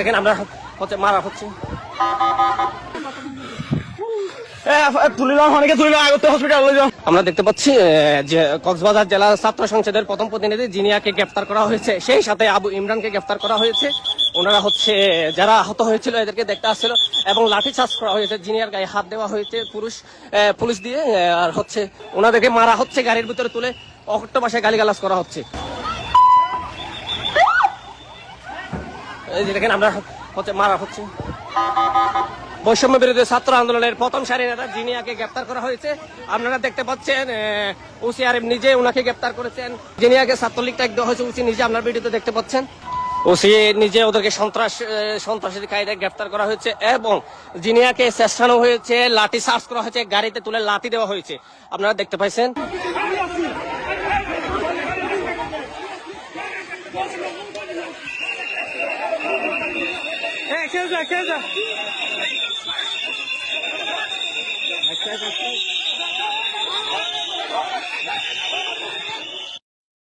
দেখেন, আমরা হচ্ছে মারা হচ্ছে। আমরা দেখতে পাচ্ছি যে কক্সবাজার জেলা ছাত্র সংসদের প্রথম প্রতিনিধি জিনিয়াকে গ্রেফতার করা হয়েছে, সেই সাথে আবু ইমরানকে গ্রেফতার করা হয়েছে। ওনারা হচ্ছে, যারা আহত হয়েছিল, এদেরকে দেখতে আসছিল এবং লাঠি চার্জ করা হয়েছে। জিনিয়ার গায়ে হাত দেওয়া হয়েছে পুরুষ পুলিশ দিয়ে আর হচ্ছে, ওনাদেরকে মারা হচ্ছে, গাড়ির ভিতরে তুলে অকট্ট ভাষায় গালিগালাজ করা হচ্ছে। এই আমরা হচ্ছে মারা হচ্ছে। বৈষম্য বিরোধী ছাত্র আন্দোলনের প্রথম সারি নেতা জিনিয়াকে গ্রেপ্তার করা হয়েছে। আপনারা দেখতে পাচ্ছেন ওসি আরিফ নিজে ওনাকে গ্রেপ্তার করেছেন। জিনিয়াকে ছাত্রলীগ ট্যাগ দেওয়া হয়েছে, ওসি নিজে আপনার ভিডিওতে দেখতে পাচ্ছেন। ওসি নিজে ওদেরকে সন্ত্রাস সন্ত্রাসী কায়দায় গ্রেপ্তার করা হয়েছে এবং জিনিয়াকে চেষ্টানো হয়েছে, লাঠি চার্জ করা হয়েছে, গাড়িতে তুলে লাঠি দেওয়া হয়েছে। আপনারা দেখতে পাইছেন? খেয়ে যা খেয়ে যা